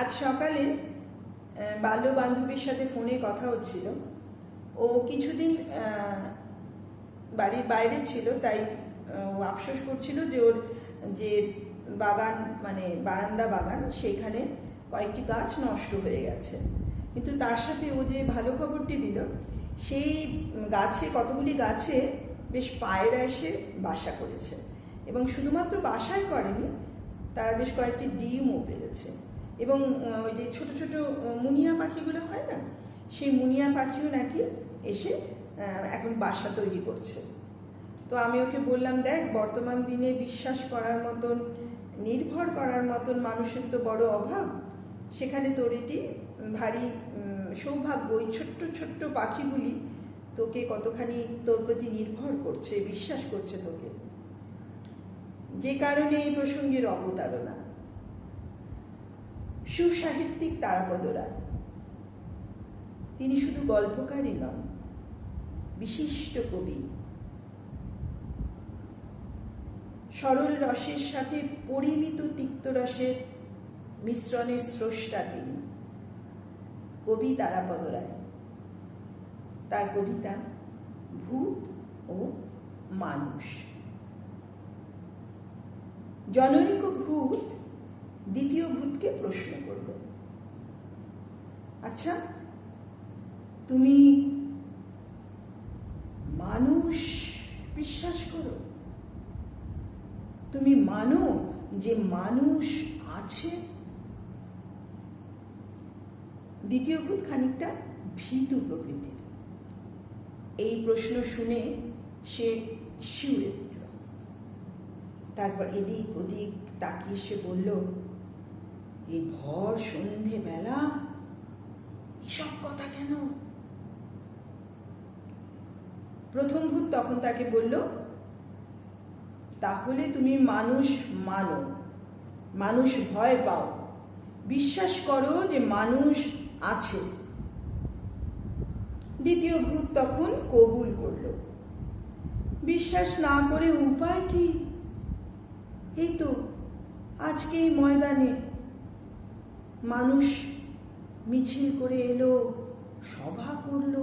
আজ সকালে বাল্য বান্ধবীর সাথে ফোনে কথা হচ্ছিল। ও কিছুদিন বাড়ির বাইরে ছিল, তাই ও আফসোস করছিল যে ওর যে বাগান মানে বারান্দা বাগান, সেইখানে কয়েকটি গাছ নষ্ট হয়ে গেছে। কিন্তু তার সাথে ও যে ভালো খবরটি দিল, সেই গাছে, কতগুলি গাছে বেশ পায়রা এসে বাসা করেছে। এবং শুধুমাত্র বাসাই করেনি, তারা বেশ কয়েকটি ডিমও পেরেছে। এবং ওই যে ছোট ছোট মুনিয়া পাখিগুলো হয় না? সেই মুনিয়া পাখিও নাকি এসে এখন বাসা তৈরি করছে। তো আমি ওকে বললাম, দেখ, বর্তমান দিনে বিশ্বাস করার মতন, নির্ভর করার মতন মানুষের তো বড় অভাব। সেখানে তোর এটি ভারী সৌভাগ্য, ওই ছোট্ট ছোট্ট পাখিগুলি তোকে কতখানি তোর প্রতি নির্ভর করছে, বিশ্বাস করছে তোকে। যে কারণে এই প্রসঙ্গের অবতারণা। সুসাহিত্যিক তারাপদ রায় তিনি শুধু গল্পকারই নন, বিশিষ্ট কবি। সরল রসের সাথে পরিমিত তিক্তরসের মিশ্রণের স্রষ্টা তিনি, কবি তারাপদ রায় তার কবিতা ভূত ও মানুষ। জনৈক ভূত দ্বিতীয় ভূতকে প্রশ্ন করল আচ্ছা তুমি মানুষ বিশ্বাস করো? তুমি মানো যে মানুষ আছে? দ্বিতীয় ভূত খানিকটা ভীতু প্রকৃতির। এই প্রশ্ন শুনে সে শিউরে উঠল। তারপর এদিক ওদিক তাকিয়ে সে বলল এই ভর সন্ধে বেলা এসব কথা কেন? প্রথম ভূত তখন তাকে বলল, তাহলে তুমি মানুষ মানো, মানুষ ভয় পাও। বিশ্বাস করো যে মানুষ আছে। দ্বিতীয় ভূত তখন কবুল করল, বিশ্বাস না করে উপায় কি? এই তো, আজকে এই ময়দানে মানুষ মিছিল করে এলো, সভা করল।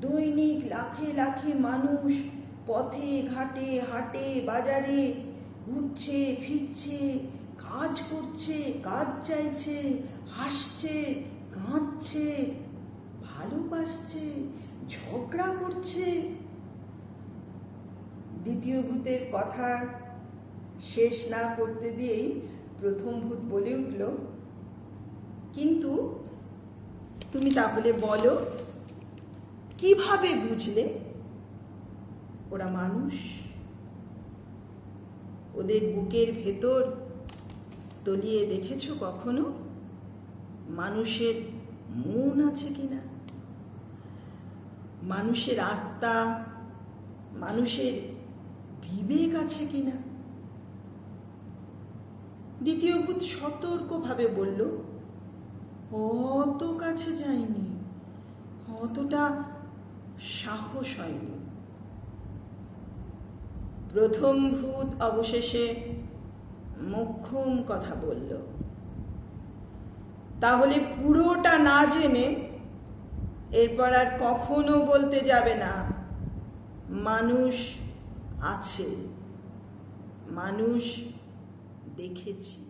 দৈনিক লাখে লাখে মানুষ পথে, ঘাটে, হাটে, বাজারে ঘুরছে, ফিরছে, কাজ করছে, কাজ চাইছে, হাসছে, কাঁদছে, ভালোবাসছে, ঝগড়া করছে। দ্বিতীয় ভূতের কথা শেষ না করতে দিয়েই প্রথম ভূত বলে উঠল কিন্তু তুমি তাহলে বলো কীভাবে বুঝলে ওরা মানুষ? ওদের বুকের ভেতর তলিয়ে দেখেছ কখনো? মানুষের মন আছে কিনা? মানুষের আত্মা, মানুষের বিবেক আছে কিনা? দ্বিতীয় ভূত সতর্কভাবে বলল অত কাছে যায়নি। অতটা সাহস হয়নি। প্রথম ভূত অবশেষে মোক্ষম কথা বলল। তাহলে পুরোটা না জেনে এরপর আর কখনো বলতে যাবে না, মানুষ আছে, মানুষ দেখেছি।